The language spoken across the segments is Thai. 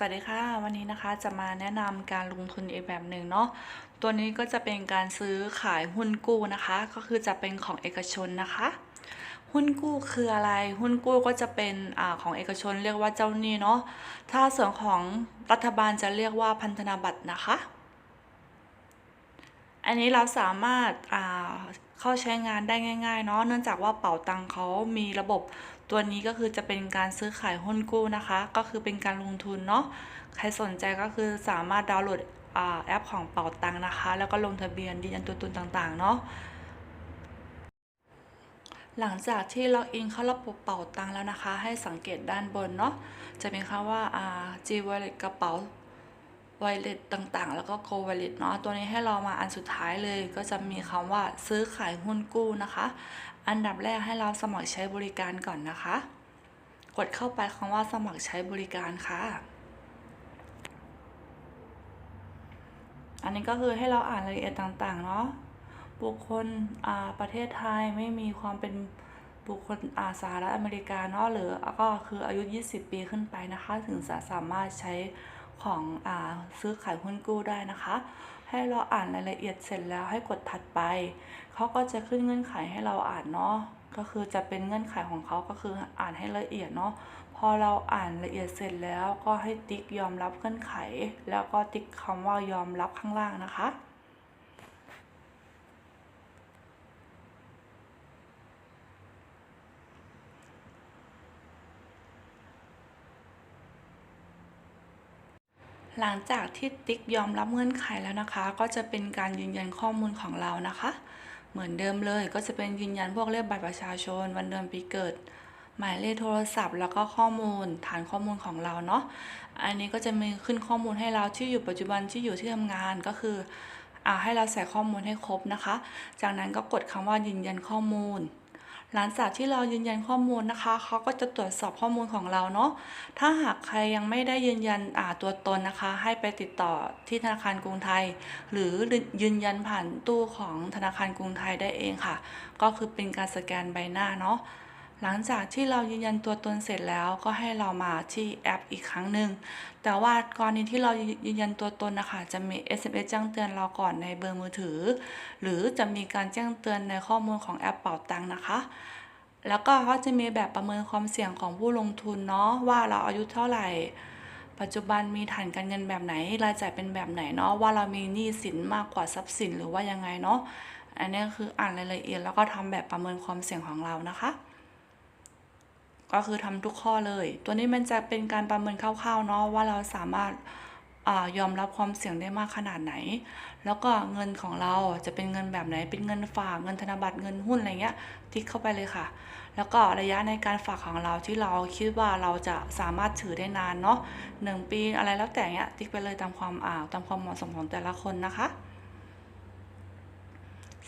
สวัสดีค่ะ วันนี้นะคะจะมาแนะนำการลงทุนอีกแบบหนึ่งเนาะตัวนี้ก็จะเป็นการซื้อขายหุ้นกู้นะคะ ก็คือจะเป็นของเอกชนนะคะ หุ้นกู้คืออะไร หุ้นกู้ก็จะเป็นอของเอกชนเรียกว่าเจ้าหนี้เนาะถ้าส่วนของรัฐบาลจะเรียกว่าพันธนาบัตรนะคะ อันนี้เราสามารถา เข้าใช้งานได้ง่ายๆเนาะเนื่องจากว่าเป๋าตังเขามีระบบตัวนี้ก็คือจะเป็นการซื้อขายหุ้นกู้นะคะ ก็คือเป็นการลงทุนเนาะใครสนใจก็คือสามารถดาวน์โหลดอแอปของเป๋าตังนะคะ แล้วก็ลงทะเบียนยืนยันตัวตนต่างๆเนาะหลังจากที่ล็อกอินเข้าระบบเป๋าตังแล้วนะคะ ให้สังเกตด้านบนเนาะจะเป็นคำว่าอ่า G Wallet กระเป๋า ไวเลตต่างๆ แล้วก็ Go Wallet เนาะตัวนี้ให้เรามาอันสุดท้ายเลย ก็จะมีคำว่าซื้อขายหุ้นกู้นะคะ อันดับแรกให้เราสมัครใช้บริการก่อนนะคะ กดเข้าไปคำว่าสมัครใช้บริการค่ะ อันนี้ก็คือให้เราอ่านรายละเอียดต่างๆเนาะบุคคลอ่าประเทศไทยไม่มีความเป็นบุคคลอาสหรัฐอเมริกาเนาะหรือก็คืออายุ 20 ปีขึ้นไปนะคะ ถึงจะสามารถใช้ ของอซื้อขายหุ้นกู้ได้นะคะ ให้เราอ่านรายละเอียดเสร็จแล้วให้กดถัดไป เขาก็จะขึ้นเงื่อนไขให้เราอ่านเนาะก็คือจะเป็นเงื่อนไขของเขาก็คืออ่านให้ละเอียดเนาะพอเราอ่านละเอียดเสร็จแล้วก็ให้ติ๊กยอมรับเงื่อนไข แล้วก็ติ๊กคำว่ายอมรับข้างล่างนะคะ หลังจากที่ติ๊กยอมรับเงื่อนไขแล้วนะคะ ก็จะเป็นการยืนยันข้อมูลของเรานะคะ เหมือนเดิมเลยก็จะเป็นยืนยันพวกเลขบัตรประชาชน วันเดือนปีเกิด หมายเลขโทรศัพท์ แล้วก็ข้อมูลฐานข้อมูลของเราเนาะอันนี้ก็จะมีขึ้นข้อมูลให้เราที่อยู่ปัจจุบันที่อยู่ที่ทำงานก็คืออให้เราใส่ข้อมูลให้ครบนะคะ จากนั้นก็กดคำว่ายืนยันข้อมูล หลังจากที่เรายืนยันข้อมูลนะคะเขาก็จะตรวจสอบข้อมูลของเราเนาะถ้าหากใครยังไม่ได้ยืนยันอ่าตัวตนนะคะ ให้ไปติดต่อที่ธนาคารกรุงไทย หรือยืนยันผ่านตู้ของธนาคารกรุงไทยได้เองค่ะ ก็คือเป็นการสแกนใบหน้าเนาะ หลังจากที่เรายืนยันตัวตนเสร็จแล้วก็ให้เรามาที่แอปอีกครั้งหนึ่ง แต่ว่ากรณีที่เรายืนยันตัวตนนะคะจะมี SMS แจ้งเตือนเราก่อนในเบอร์มือถือ หรือจะมีการแจ้งเตือนในข้อมูลของแอปเป่าตังนะคะ แล้วก็เขาจะมีแบบประเมินความเสี่ยงของผู้ลงทุนเนาะว่าเราอายุเท่าไหร่ ปัจจุบันมีฐานการเงินแบบไหนรายจ่ายเป็นแบบไหนเนาะว่าเรามีหนี้สินมากกว่าทรัพย์สินหรือว่ายังไงเนาะอันนี้คืออ่านรายละเอียดแล้วก็ทำแบบประเมินความเสี่ยงของเรานะคะ ก็คือทำทุกข้อเลย ตัวนี้มันจะเป็นการประเมินคร่าวๆเนาะว่าเราสามารถอยอมรับความเสี่ยงได้มากขนาดไหน แล้วก็เงินของเราจะเป็นเงินแบบไหน เป็นเงินฝาก เงินธนบัตร เงินหุ้นอะไรเงี้ย ติ๊กเข้าไปเลยค่ะ แล้วก็ระยะในการฝากของเราที่เราคิดว่าเราจะสามารถถือได้นานเนาะหนึ่งปีอะไรแล้วแต่เงี้ย ติ๊กไปเลยตามความอ่าตามความเหมาะสมของแต่ละคนนะคะ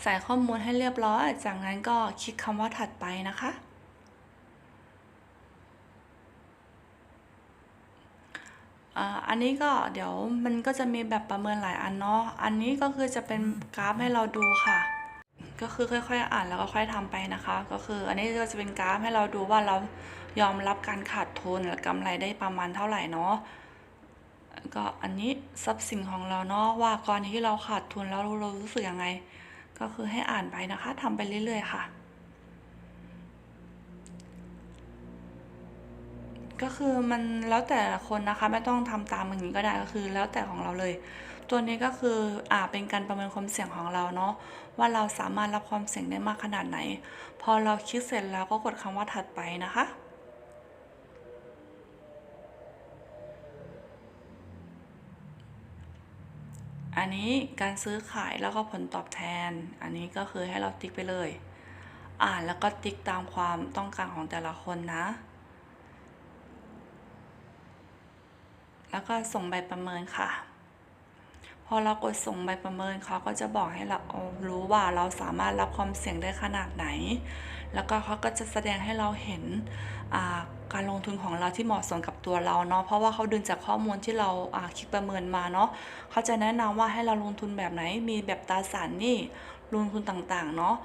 ใส่ข้อมูลให้เรียบร้อย จากนั้นก็คลิกคำว่าถัดไปนะคะ อ่าอันนี้ก็เดี๋ยวมันก็จะมีแบบประเมินหลายอันเนาะ อันนี้ก็คือจะเป็นกราฟให้เราดูค่ะ ก็คือค่อยๆ อ่านแล้วก็ค่อยทำไปนะคะ ก็คืออันนี้ก็จะเป็นกราฟให้เราดูว่าเรายอมรับการขาดทุนหรือกำไรได้ประมาณเท่าไหร่เนาะ ก็อันนี้ทรัพย์สินของเราเนาะว่ากรณีที่เราขาดทุนแล้วเรารู้สึกยังไง ก็คือให้อ่านไปนะคะทำไปเรื่อยๆค่ะ ก็คือมันแล้วแต่คนนะคะไม่ต้องทำตามอย่างนี้ก็ได้ก็คือ แล้วแต่ของเราเลย ตัวนี้ก็คืออ่าเป็นการประเมินความเสี่ยงของเราเนาะว่าเราสามารถรับความเสี่ยงได้มากขนาดไหน พอเราคิดเสร็จแล้วก็กดคำว่าถัดไปนะคะอันนี้การซื้อขายแล้วก็ผลตอบแทน อันนี้ก็คือให้เราติ๊กไปเลย อ่านแล้วก็ติ๊กตามความต้องการของแต่ละคนนะ แล้วก็ส่งใบประเมินค่ะ พอเรากดส่งใบประเมินเขาก็จะบอกให้เรารู้ว่าเราสามารถรับความเสี่ยงได้ขนาดไหน แล้วก็เขาก็จะแสดงให้เราเห็นการลงทุนของเราที่เหมาะสมกับตัวเราเนาะเพราะว่าเขาดึงจากข้อมูลที่เราคิดประเมินมาเนาะเขาจะแนะนำว่าให้เราลงทุนแบบไหนมีแบบตราสารหนี้ลงทุนต่างๆเนาะ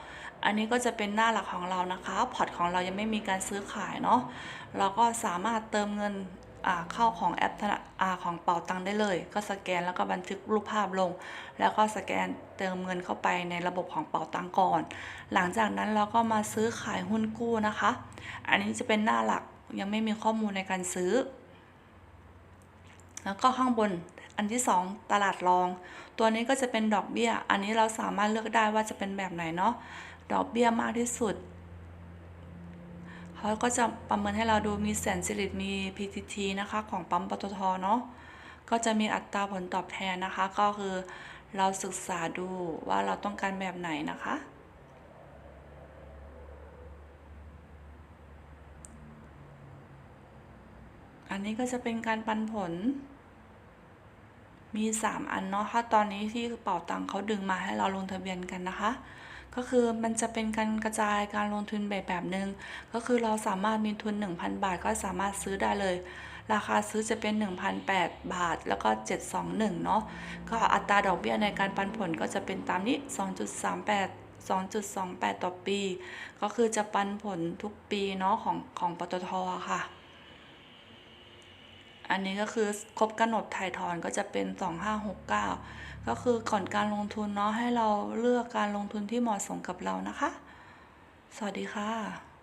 อันนี้ก็จะเป็นหน้าหลักของเรานะคะพอร์ตของเรายังไม่มีการซื้อขายเนาะเราก็สามารถเติมเงิน เข้าของแอปธนาอ่าของเป๋าตังได้เลย ก็สแกนแล้วก็บันทึกรูปภาพลง แล้วก็สแกนเติมเงินเข้าไปในระบบของเป๋าตังก่อน หลังจากนั้นเราก็มาซื้อขายหุ้นกู้นะคะ อันนี้จะเป็นหน้าหลักยังไม่มีข้อมูลในการซื้อ แล้วก็ข้างบนอันที่ 2 ตลาดรอง ตัวนี้ก็จะเป็นดอกเบี้ย อันนี้เราสามารถเลือกได้ว่าจะเป็นแบบไหนเนาะดอกเบี้ยมากที่สุด เขาก็จะประเมินให้เราดูมีแสนสิริมี PTT นะคะของปั๊มปตทเนาะก็จะมีอัตราผลตอบแทนนะคะ ก็คือเราศึกษาดูว่าเราต้องการแบบไหนนะคะ อันนี้ก็จะเป็นการปันผล มี 3 อันเนาะถ้าตอนนี้ที่เป่าตังเขาดึงมาให้เราลงทะเบียนกันนะคะ ก็คือมันจะเป็นการกระจายการลงทุนแบบแบบหนึ่งก็คือเราสามารถมีทุน 1,000 บาทก็สามารถซื้อได้เลย ราคาซื้อจะเป็น 1,008 บาท แล้วก็ 721 เนาะก็อัตราดอกเบี้ยในการปันผลก็จะเป็นตามนี้ 2.38 2.28 ต่อปี ก็คือจะปันผลทุกปีเนาะของของปตทค่ะ อันนี้ก็คือครบกำหนดถ่ายถอนก็จะเป็น 2569 ก็คือก่อนการลงทุนเนาะให้เราเลือกการลงทุนที่เหมาะสมกับเรานะคะ สวัสดีค่ะ